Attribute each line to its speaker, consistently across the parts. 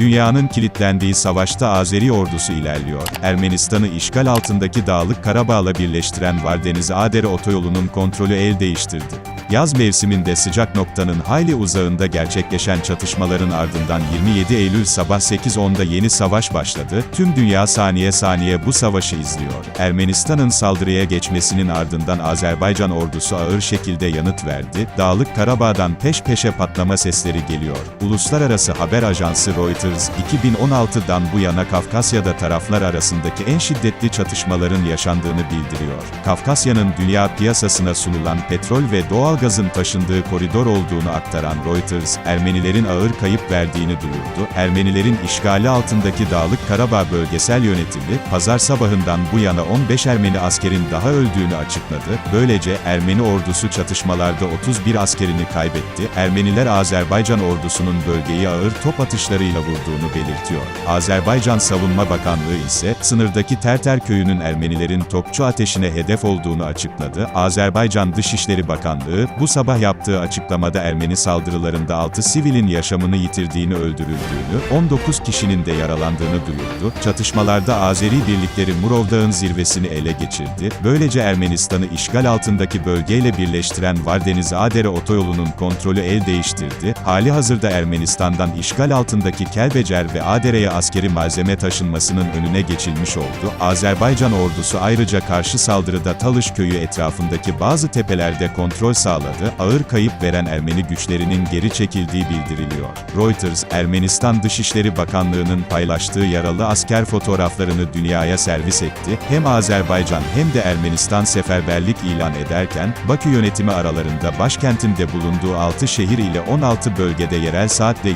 Speaker 1: Dünyanın kilitlendiği savaşta Azeri ordusu ilerliyor. Ermenistan'ı işgal altındaki Dağlık Karabağ'la birleştiren Vardeniz Adere otoyolunun kontrolü el değiştirdi. Yaz mevsiminde sıcak noktanın hayli uzağında gerçekleşen çatışmaların ardından 27 Eylül sabah 8.10'da yeni savaş başladı. Tüm dünya saniye saniye bu savaşı izliyor. Ermenistan'ın saldırıya geçmesinin ardından Azerbaycan ordusu ağır şekilde yanıt verdi. Dağlık Karabağ'dan peş peşe patlama sesleri geliyor. Uluslararası haber ajansı Reuters, 2016'dan bu yana Kafkasya'da taraflar arasındaki en şiddetli çatışmaların yaşandığını bildiriyor. Kafkasya'nın dünya piyasasına sunulan petrol ve doğal gazın taşındığı koridor olduğunu aktaran Reuters, Ermenilerin ağır kayıp verdiğini duyurdu. Ermenilerin işgali altındaki Dağlık Karabağ Bölgesel Yönetimi, pazar sabahından bu yana 15 Ermeni askerin daha öldüğünü açıkladı. Böylece Ermeni ordusu çatışmalarda 31 askerini kaybetti. Ermeniler Azerbaycan ordusunun bölgeyi ağır top atışlarıyla vurduğunu belirtiyor. Azerbaycan Savunma Bakanlığı ise, sınırdaki Terter köyünün Ermenilerin topçu ateşine hedef olduğunu açıkladı. Azerbaycan Dışişleri Bakanlığı, bu sabah yaptığı açıklamada Ermeni saldırılarında 6 sivilin yaşamını yitirdiğini öldürüldüğünü, 19 kişinin de yaralandığını duyurdu. Çatışmalarda Azeri birlikleri Murov Dağı'nın zirvesini ele geçirdi. Böylece Ermenistan'ı işgal altındaki bölgeyle birleştiren Vardeniz Adere otoyolunun kontrolü el değiştirdi. Hali hazırda Ermenistan'dan işgal altındaki Kelbecer ve Adere'ye askeri malzeme taşınmasının önüne geçilmiş oldu. Azerbaycan ordusu ayrıca karşı saldırıda Talış köyü etrafındaki bazı tepelerde kontrol sağladı. Ağır kayıp veren Ermeni güçlerinin geri çekildiği bildiriliyor. Reuters, Ermenistan Dışişleri Bakanlığı'nın paylaştığı yaralı asker fotoğraflarını dünyaya servis etti. Hem Azerbaycan hem de Ermenistan seferberlik ilan ederken, Bakü yönetimi aralarında başkentinde bulunduğu 6 şehir ile 16 bölgede yerel saatle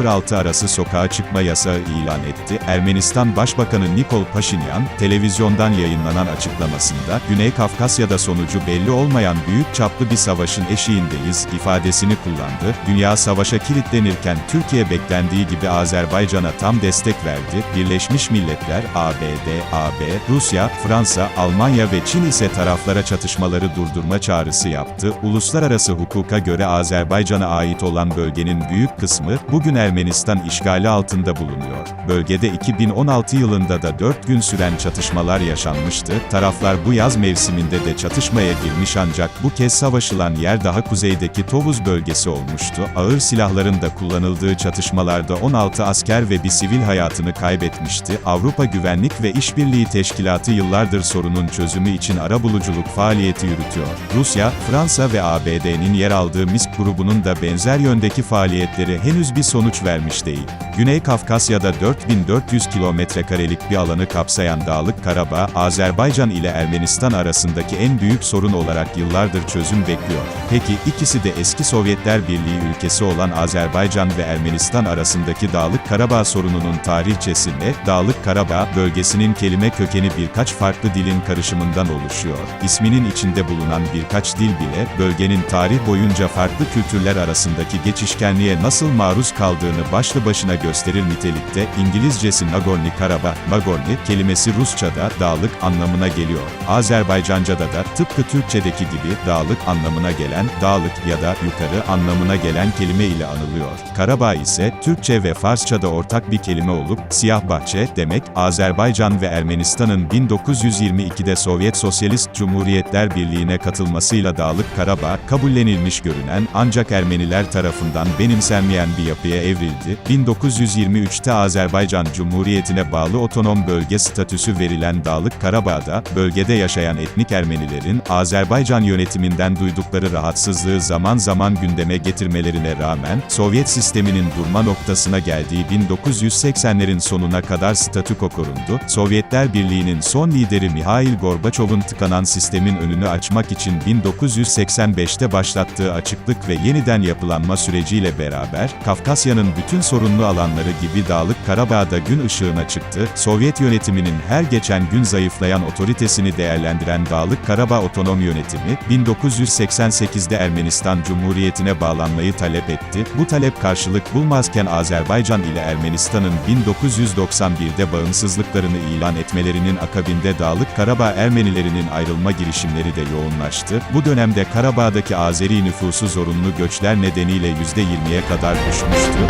Speaker 1: 21.006 arası sokağa çıkma yasağı ilan etti. Ermenistan Başbakanı Nikol Paşinyan, televizyondan yayınlanan açıklamasında, Güney Kafkasya'da sonucu belli olmayan büyük çaplı bir savaşın eşiğindeyiz ifadesini kullandı. Dünya savaşa kilitlenirken Türkiye beklendiği gibi Azerbaycan'a tam destek verdi. Birleşmiş Milletler, ABD, AB, Rusya, Fransa, Almanya ve Çin ise taraflara çatışmaları durdurma çağrısı yaptı. Uluslararası hukuka göre Azerbaycan'a ait olan bölgenin büyük kısmı, bugün Ermenistan işgali altında bulunuyor. Bölgede 2016 yılında da 4 gün süren çatışmalar yaşanmıştı. Taraflar bu yaz mevsiminde de çatışmaya girmiş ancak bu kez savaşılan yer daha kuzeydeki Tovuz bölgesi olmuştu. Ağır silahların da kullanıldığı çatışmalarda 16 asker ve bir sivil hayatını kaybetmişti. Avrupa Güvenlik ve İşbirliği Teşkilatı yıllardır sorunun çözümü için arabuluculuk faaliyeti yürütüyor. Rusya, Fransa ve ABD'nin yer aldığı MISK grubunun da benzer yöndeki faaliyetleri henüz bir sonuç vermiş değil. Güney Kafkasya'da 4400 kilometrekarelik bir alanı kapsayan Dağlık Karabağ, Azerbaycan ile Ermenistan arasındaki en büyük sorun olarak yıllardır çözüm bekliyor. Peki ikisi de eski Sovyetler Birliği ülkesi olan Azerbaycan ve Ermenistan arasındaki Dağlık Karabağ sorununun tarihçesi ne? Dağlık Karabağ bölgesinin kelime kökeni birkaç farklı dilin karışımından oluşuyor. İsminin içinde bulunan birkaç dil bile bölgenin tarih boyunca farklı kültürler arasındaki geçişkenliğe nasıl maruz kaldığını başlı başına gösterir nitelikte. İngilizcesi Nagorny Karabağ, Nagorny kelimesi Rusçada dağlık anlamına geliyor. Azerbaycanca'da da tıpkı Türkçedeki gibi dağlık anlamına gelen dağlık ya da yukarı anlamına gelen kelime ile anılıyor. Karabağ ise Türkçe ve Farsçada ortak bir kelime olup siyah bahçe demek. Azerbaycan ve Ermenistan'ın 1922'de Sovyet Sosyalist Cumhuriyetler Birliği'ne katılmasıyla Dağlık Karabağ kabullenilmiş görünen ancak Ermeniler tarafından benimsenmeyen bir yapıya evrildi. 1923'te Azerbaycan Cumhuriyeti'ne bağlı otonom bölge statüsü verilen Dağlık Karabağ'da bölgede yaşayan etnik Ermenilerin Azerbaycan yönetiminden duydukları rahatsızlığı zaman zaman gündeme getirmelerine rağmen Sovyet sisteminin durma noktasına geldiği 1980'lerin sonuna kadar statüko korundu. Sovyetler Birliği'nin son lideri Mihail Gorbaçov'un tıkanan sistemin önünü açmak için 1985'te başlattığı açıklık ve yeniden yapılanma süreciyle beraber, Kafkasya'nın bütün sorunlu alanları gibi Dağlık Karabağ'da gün ışığına çıktı, Sovyet yönetiminin her geçen gün zayıflayan otoritesini değerlendiren Dağlık Karabağ Otonom Yönetimi, 1988'de Ermenistan Cumhuriyeti'ne bağlanmayı talep etti. Bu talep karşılık bulmazken Azerbaycan ile Ermenistan'ın 1991'de bağımsızlıklarını ilan etmelerinin akabinde Dağlık Karabağ Ermenilerinin ayrılma girişimleri de yoğunlaştı. Bu dönemde Karabağ'daki Azeri nüfusu zorunlu göçler nedeniyle %20'ye kadar düşmüştü.